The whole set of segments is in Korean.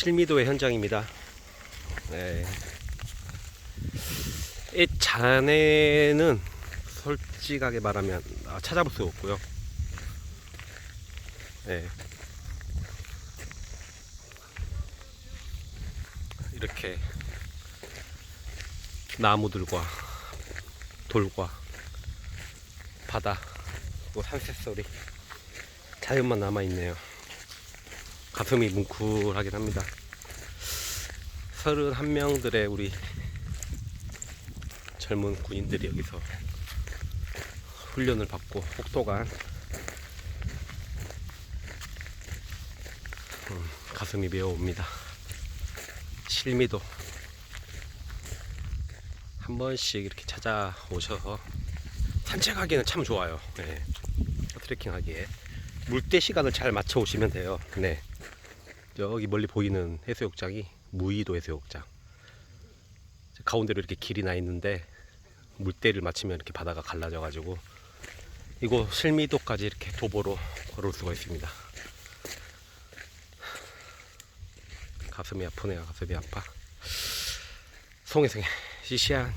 실미도의 현장입니다. 네. 이 잔해는 솔직하게 말하면 아, 찾아볼 수 없고요. 네. 이렇게 나무들과 돌과 바다 그리고 산새 소리 자연만 남아 있네요. 가슴이 뭉클하긴 합니다. 31명들의 우리 젊은 군인들이 여기서 훈련을 받고 혹독한 음, 가슴이 메어옵니다. 실미도 한 번씩 이렇게 찾아오셔서 산책하기는 참 좋아요. 네. 트레킹하기에 물때 시간을 잘 맞춰 오시면 돼요. 네. 여기 멀리 보이는 해수욕장이 무의도 해수욕장. 가운데로 이렇게 길이 나 있는데 물때를 맞추면 이렇게 바다가 갈라져 가지고 이곳 실미도까지 이렇게 도보로 걸을 수가 있습니다. 가슴이 아프네요. 가슴이 아파. 송혜성의 시시한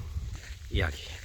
이야기.